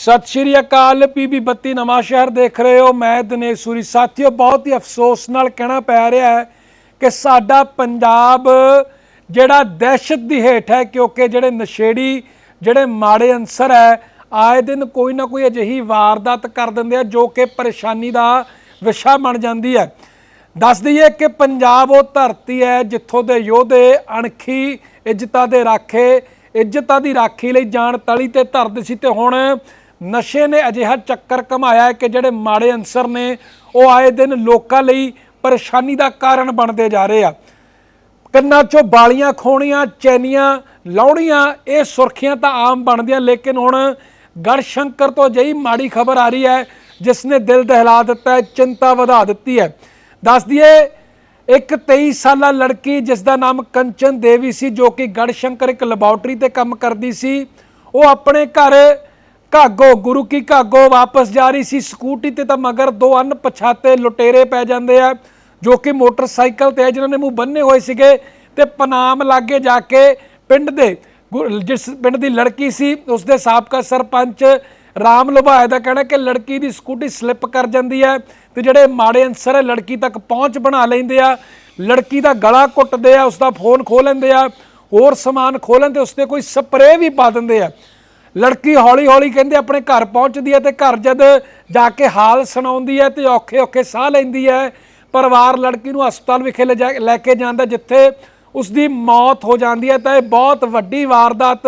ਸਤਿ ਸ਼੍ਰੀ ਅਕਾਲ ਪੀਬੀ ਬੱਤੀ ਨਵਾਂ ਸ਼ਹਿਰ ਦੇਖ ਰਹੇ ਹੋ। ਮੈਂ ਦਿਨੇਸ਼ ਸੂਰੀ। ਸਾਥੀਓ, ਬਹੁਤ ਹੀ ਅਫਸੋਸ ਨਾਲ ਕਹਿਣਾ ਪੈ ਰਿਹਾ ਹੈ ਕਿ ਸਾਡਾ ਪੰਜਾਬ ਜਿਹੜਾ ਦਹਿਸ਼ਤ ਦੀ ਹੇਠ ਹੈ, ਕਿਉਂਕਿ ਜਿਹੜੇ ਨਸ਼ੇੜੀ, ਜਿਹੜੇ ਮਾੜੇ ਅੰਸਰ ਹੈ, ਆਏ ਦਿਨ ਕੋਈ ਨਾ ਕੋਈ ਅਜਿਹੀ ਵਾਰਦਾਤ ਕਰ ਦਿੰਦੇ ਆ, ਜੋ ਕਿ ਪਰੇਸ਼ਾਨੀ ਦਾ ਵਿਸ਼ਾ ਬਣ ਜਾਂਦੀ ਹੈ। ਦੱਸ ਦਈਏ ਕਿ ਪੰਜਾਬ ਉਹ ਧਰਤੀ ਹੈ ਜਿੱਥੋਂ ਦੇ ਯੋਧੇ ਅਣਖੀ ਇੱਜ਼ਤਾਂ ਦੇ ਰਾਖੇ, ਇੱਜ਼ਤਾਂ ਦੀ ਰਾਖੀ ਲਈ ਜਾਨ ਤਲੀ ਤੇ ਧਰਦੇ ਸੀ ਤੇ ਹੁਣ ਨਸ਼ੇ ਨੇ ਅਜਿਹਾ ਚੱਕਰ ਕਮਾਇਆ ਹੈ ਕਿ ਜਿਹੜੇ ਮਾੜੇ ਅੰਸਰ ਨੇ, ਉਹ ਆਏ ਦਿਨ ਲੋਕਾਂ ਲਈ ਪਰੇਸ਼ਾਨੀ ਦਾ ਕਾਰਨ ਬਣਦੇ ਜਾ ਰਹੇ ਆ। ਕੰਨਾਂ 'ਚੋਂ ਬਾਲੀਆਂ ਖੋਣੀਆਂ ਚੈਨੀਆਂ ਲਾਉਣੀਆਂ, ਇਹ ਸੁਰਖੀਆਂ ਤਾਂ ਆਮ ਬਣਦੀਆਂ, ਲੇਕਿਨ ਹੁਣ ਗੜਸ਼ੰਕਰ ਤੋਂ ਜਈ ਮਾੜੀ ਖਬਰ ਆ ਰਹੀ ਹੈ ਜਿਸ ਨੇ ਦਿਲ ਦਹਿਲਾ ਦਿੱਤਾ ਹੈ, ਚਿੰਤਾ ਵਧਾ ਦਿੱਤੀ ਹੈ। ਦੱਸ ਦਈਏ, ਇੱਕ 23 ਸਾਲਾ ਲੜਕੀ ਜਿਸ ਦਾ ਨਾਮ ਕੰਚਨ ਦੇਵੀ ਸੀ, ਜੋ ਕਿ ਗੜਸ਼ੰਕਰ ਇੱਕ ਲੈਬੋਰਟਰੀ ਤੇ ਕੰਮ ਕਰਦੀ ਸੀ, ਉਹ ਆਪਣੇ ਘਰ ਘਾਗੋ, ਗੁਰੂ ਕੀ ਘਾਗੋ ਵਾਪਸ ਜਾ ਰਹੀ ਸੀ। ਸਕੂਟੀ ਤੇ ਤਾਂ ਮਗਰ ਦੋ ਅਣਪਛਾਤੇ ਲੁਟੇਰੇ ਪੈ ਜਾਂਦੇ ਆ, ਜੋ ਕਿ ਮੋਟਰਸਾਈਕਲ ਤੇ ਆ, ਜਿਨ੍ਹਾਂ ਨੇ ਮੂੰਹ ਬੰਨੇ ਹੋਏ ਸੀਗੇ ਤੇ ਪਨਾਮ ਲਾਗੇ ਜਾ ਕੇ ਪਿੰਡ ਦੇ ਗੁ- ਜਿਸ ਪਿੰਡ ਦੀ ਲੜਕੀ ਸੀ, ਉਸ ਦੇ ਸਾਬਕਾ ਸਰਪੰਚ ਰਾਮ ਲੁਭਾਏ ਦਾ ਕਹਿਣਾ ਕਿ ਲੜਕੀ ਦੀ ਸਕੂਟੀ ਸਲਿੱਪ ਕਰ ਜਾਂਦੀ ਹੈ ਤੇ ਜਿਹੜੇ ਮਾੜੇ ਅਨਸਰ ਹੈ, ਲੜਕੀ ਤੱਕ ਪਹੁੰਚ ਬਣਾ ਲੈਂਦੇ ਆ। ਲੜਕੀ ਦਾ ਗਲਾ ਕੁੱਟਦੇ ਆ, ਉਸ ਦਾ ਫੋਨ ਖੋਹ ਲੈਂਦੇ ਆ। ਹੋਰ ਸਮਾਨ ਖੋ ਲੈਂਦੇ, ਉਸ ਤੇ ਕੋਈ ਸਪਰੇਅ ਵੀ ਪਾ ਦਿੰਦੇ ਆ। ਲੜਕੀ ਹੌਲੀ ਹੌਲੀ ਕਹਿੰਦੇ ਆਪਣੇ ਘਰ ਪਹੁੰਚਦੀ ਹੈ ਤੇ ਘਰ ਜਦ ਜਾ ਕੇ ਹਾਲ ਸੁਣਾਉਂਦੀ ਹੈ ਤੇ ਔਖੇ ਔਖੇ ਸਾਹ ਲੈਂਦੀ ਹੈ, ਪਰਿਵਾਰ ਲੜਕੀ ਨੂੰ ਹਸਪਤਾਲ ਵਿਖੇ ਲੈ ਲੈ ਕੇ ਜਾਂਦਾ ਜਿੱਥੇ ਉਸ ਦੀ ਮੌਤ ਹੋ ਜਾਂਦੀ ਹੈ ਤਾਂ ਇਹ ਬਹੁਤ ਵੱਡੀ ਵਾਰਦਾਤ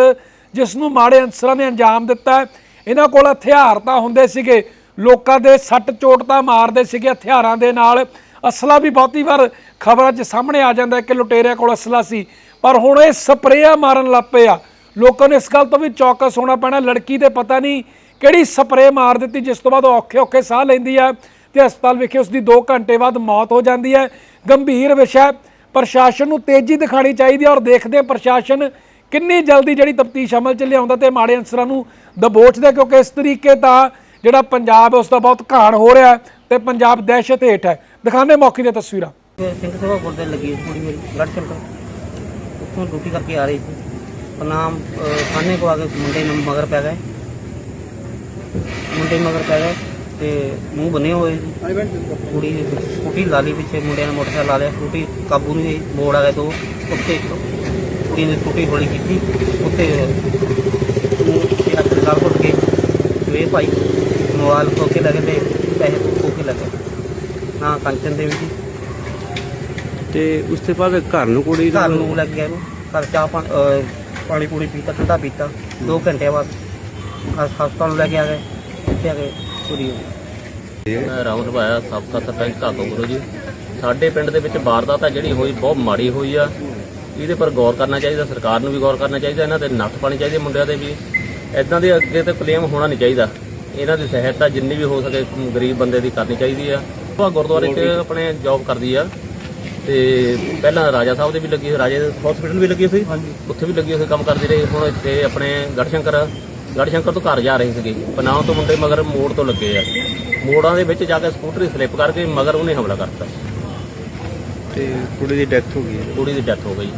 ਜਿਸ ਨੂੰ ਮਾੜੇ ਅਨਸਰਾਂ ਨੇ ਅੰਜਾਮ ਦਿੱਤਾ ਹੈ। ਇਹਨਾਂ ਕੋਲ ਹਥਿਆਰ ਤਾਂ ਹੁੰਦੇ ਸੀਗੇ, ਲੋਕਾਂ ਦੇ ਸੱਟ ਚੋਟ ਤਾਂ ਮਾਰਦੇ ਸੀਗੇ ਹਥਿਆਰਾਂ ਦੇ ਨਾਲ। ਅਸਲਾ ਵੀ ਬਹੁਤੀ ਵਾਰ ਖਬਰਾਂ 'ਚ ਸਾਹਮਣੇ ਆ ਜਾਂਦਾ ਕਿ ਲੁਟੇਰਿਆਂ ਕੋਲ ਅਸਲਾ ਸੀ, ਪਰ ਹੁਣ ਇਹ ਸਪਰੇਆ ਮਾਰਨ ਲੱਗ ਪਏ ਆ। ਲੋਕਾਂ ਨੂੰ ਇਸ ਗੱਲ ਤੋਂ ਵੀ ਚੌਕਸ ਹੋਣਾ ਪੈਣਾ, ਲੜਕੀ ਦੇ ਪਤਾ ਨਹੀਂ ਕਿਹੜੀ ਸਪਰੇਅ ਮਾਰ ਦਿੱਤੀ, ਜਿਸ ਤੋਂ ਬਾਅਦ ਉਹ ਔਖੇ ਔਖੇ ਸਾਹ ਲੈਂਦੀ ਹੈ ਤੇ ਹਸਪਤਾਲ ਵਿਖੇ ਉਸ ਦੀ 2 ਘੰਟੇ ਬਾਅਦ ਮੌਤ ਹੋ ਜਾਂਦੀ ਹੈ। ਗੰਭੀਰ ਵਿਸ਼ਾ ਪ੍ਰਸ਼ਾਸਨ ਨੂੰ ਤੇਜ਼ੀ ਦਿਖਾਣੀ ਚਾਹੀਦੀ ਹੈ ਔਰ ਦੇਖਦੇ ਹਾਂ ਪ੍ਰਸ਼ਾਸਨ ਕਿੰਨੀ ਜਲਦੀ ਜਿਹੜੀ ਤਫਤੀਸ਼ ਅਮਲ ਚ ਲਿਆਉਂਦਾ ਤੇ ਮਾੜੇ ਅਨਸਰਾਂ ਨੂੰ ਦਬੋਚਦਾ ਕਿਉਂਕਿ ਇਸ ਤਰੀਕੇ ਤਾਂ ਜਿਹੜਾ ਪੰਜਾਬ ਹੈ ਉਸ ਦਾ ਬਹੁਤ ਘਾਣ ਹੋ ਰਿਹਾ ਹੈ ਤੇ ਪੰਜਾਬ ਦਹਿਸ਼ਤ ਹੇਠ ਹੈ। ਦਿਖਾਣੇ ਮੌਕੇ ਦੀਆਂ ਤਸਵੀਰਾਂ। ਸਿੰਘ ਸਭਾ ਗੁਰਦੇ ਲੱਗੀ ਕੁੜੀ ਮੇਰੀ ਗੜ ਸ਼ੰਕਰ ਉੱਥੋਂ ਡਿਊਟੀ ਕਰਕੇ ਆ ਰਹੀ ਸੀ। ਪਨਾਮ ਖਾਨੇ ਕੋ ਆ ਕੇ ਮੁੰਡੇ ਨੇ ਮਗਰ ਪੈ ਗਏ। ਮੁੰਡੇ ਮਗਰ ਪੈ ਗਏ ਤੇ ਮੂੰਹ ਬੰਨੇ ਹੋਏ। ਕੁੜੀ ਨੇ ਸਕੂਟੀ ਲਾ ਲਈ ਪਿੱਛੇ ਮੁੰਡਿਆਂ ਨੇ ਮੋਟਰਸਾਈਕਲ ਲਾ ਲਿਆ ਸਕੂਟੀ ਕਾਬੂ ਨਹੀਂ ਹੋਈ ਮੋੜ ਆ ਗਏ ਦੋ ਉੱਤੇ ਕੁੜੀ ਨੇ ਸਕੂਟੀ ਹੌਲੀ ਕੀਤੀ ਉੱਤੇ ਇਹ ਹੱਥ ਨਾਲ ਘੁੱਟ ਕੇ ਵੇ ਭਾਈ ਮੋਬਾਈਲ ਖੋ ਕੇ ਲੱਗੇ ਤੇ ਪੈਸੇ ਖੋ ਕੇ। ਲੱਗੇ ਨਾ ਕੰਚਨ ਦੇਵੀ ਜੀ ਤੇ ਉਸ ਤੋਂ ਬਾਅਦ ਘਰ ਨੂੰ ਕੁੜੀ ਘਰ ਨੂੰ ਲੱਗ ਗਿਆ ਇਹਨੂੰ ਘਰ ਚਾਹ ਪਾ- ਅਹ ਪਾਣੀ ਪੂਣੀ ਪੀਤਾ ਠੰਡਾ ਪੀਤਾ। 2 ਘੰਟੇ ਬਾਅਦ ਹਸ- ਹਸਪਤਾਲ ਨੂੰ ਲੈ ਕੇ ਆ ਗਏ। ਇੱਥੇ ਆ ਕੇ ਪੂਰੀ ਹੋ ਗਈ। ਮੈਂ ਰਾਉਂਡ ਭਾਇਆ ਸਾਬਕਾ ਸਰਪੰਚ ਗੁਰੂ ਜੀ। ਸਾਡੇ ਪਿੰਡ ਦੇ ਵਿੱਚ ਵਾਰਦਾਤ ਆ ਜਿਹੜੀ ਹੋਈ ਬਹੁਤ ਮਾੜੀ ਹੋਈ ਆ। ਇਹਦੇ ਪਰ ਗੌਰ ਕਰਨਾ ਚਾਹੀਦਾ ਸਰਕਾਰ ਨੂੰ ਵੀ ਗੌਰ ਕਰਨਾ ਚਾਹੀਦਾ ਇਹਨਾਂ ਤੇ ਨੱਥ ਪਾਣੀ ਚਾਹੀਦੀ ਮੁੰਡਿਆਂ ਦੇ ਵੀ। ਇਦਾਂ ਦੇ ਅੱਗੇ ਤੇ ਕਲੇਮ ਹੋਣਾ ਨਹੀਂ ਚਾਹੀਦਾ। ਇਹਨਾਂ ਦੀ ਸਹਾਇਤਾ ਜਿੰਨੀ ਵੀ ਹੋ ਸਕੇ ਗਰੀਬ ਬੰਦੇ ਦੀ ਕਰਨੀ ਚਾਹੀਦੀ ਆ। ਉਹ ਗੁਰਦੁਆਰੇ 'ਚ ਆਪਣੇ ਜੌਬ ਕਰਦੀ ਆ। ਤੇ ਪਹਿਲਾਂ ਰਾਜਾ ਸਾਹਿਬ ਦੇ ਵੀ ਲੱਗੀ ਹੋਈ ਰਾਜੇ ਹਸਪੀਟਲ ਵੀ ਲੱਗੀ ਹੋਈ ਉੱਥੇ ਵੀ ਲੱਗੀ ਹੋਈ ਕੰਮ ਕਰਦੀ ਰਹੀ। ਹੁਣ ਇੱਥੇ ਆਪਣੇ ਗੜਸ਼ੰਕਰ ਗੜਸ਼ੰਕਰ ਤੋਂ ਘਰ ਜਾ ਰਹੇ ਸੀਗੇ। ਪਨਾਹ ਤੋਂ ਮੁੰਡੇ ਮਗਰ ਮੋੜ ਤੋਂ ਲੱਗੇ ਆ। ਮੋੜਾਂ ਦੇ ਵਿੱਚ ਜਾ ਕੇ ਸਕੂਟਰੀ ਸਲਿੱਪ ਕਰਕੇ ਮਗਰ ਉਹਨੇ ਹਮਲਾ ਕਰਤਾ। ਤੇ ਕੁੜੀ ਦੀ ਡੈਥ ਹੋ ਗਈ। ਕੁੜੀ ਦੀ ਡੈਥ ਹੋ ਗਈ।